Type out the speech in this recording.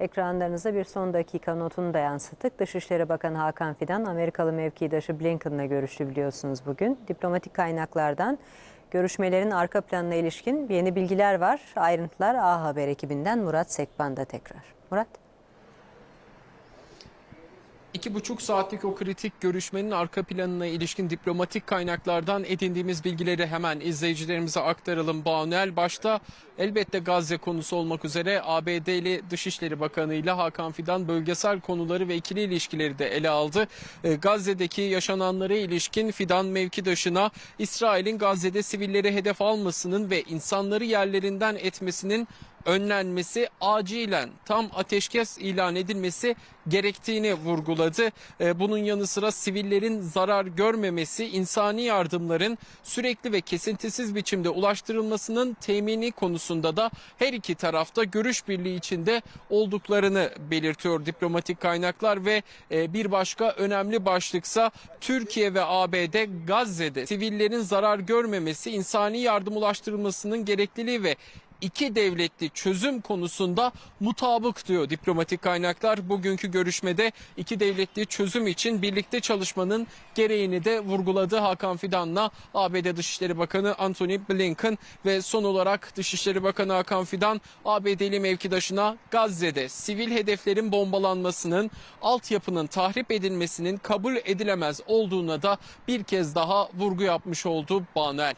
Ekranlarınıza bir son dakika notunu da yansıttık. Dışişleri Bakanı Hakan Fidan, Amerikalı mevkidaşı Blinken'la görüştü biliyorsunuz bugün. Diplomatik kaynaklardan görüşmelerin arka planına ilişkin yeni bilgiler var. Ayrıntılar A Haber ekibinden Murat Sekban'da tekrar. Murat. İki buçuk saatlik o kritik görüşmenin arka planına ilişkin diplomatik kaynaklardan edindiğimiz bilgileri hemen izleyicilerimize aktaralım. Banuel başta elbette Gazze konusu olmak üzere ABD'li Dışişleri Bakanı ile Hakan Fidan bölgesel konuları ve ikili ilişkileri de ele aldı. E, Gazze'deki yaşananlara ilişkin Fidan mevkidaşına İsrail'in Gazze'de sivilleri hedef almasının ve insanları yerlerinden etmesinin önlenmesi acilen tam ateşkes ilan edilmesi gerektiğini vurguladı. Ee, Bunun yanı sıra sivillerin zarar görmemesi, insani yardımların sürekli ve kesintisiz biçimde ulaştırılmasının temini konusunda da her iki tarafta görüş birliği içinde olduklarını belirtiyor diplomatik kaynaklar ve e, bir başka önemli başlıksa Türkiye ve ABD Gazze'de sivillerin zarar görmemesi, insani yardım ulaştırılmasının gerekliliği ve iki devletli çözüm konusunda mutabık diyor diplomatik kaynaklar. Bugünkü görüşmede iki devletli çözüm için birlikte çalışmanın gereğini de vurguladı Hakan Fidan'la ABD Dışişleri Bakanı Antony Blinken ve son olarak Dışişleri Bakanı Hakan Fidan ABD'li mevkidaşına Gazze'de sivil hedeflerin bombalanmasının, altyapının tahrip edilmesinin kabul edilemez olduğuna da bir kez daha vurgu yapmış oldu Banuel.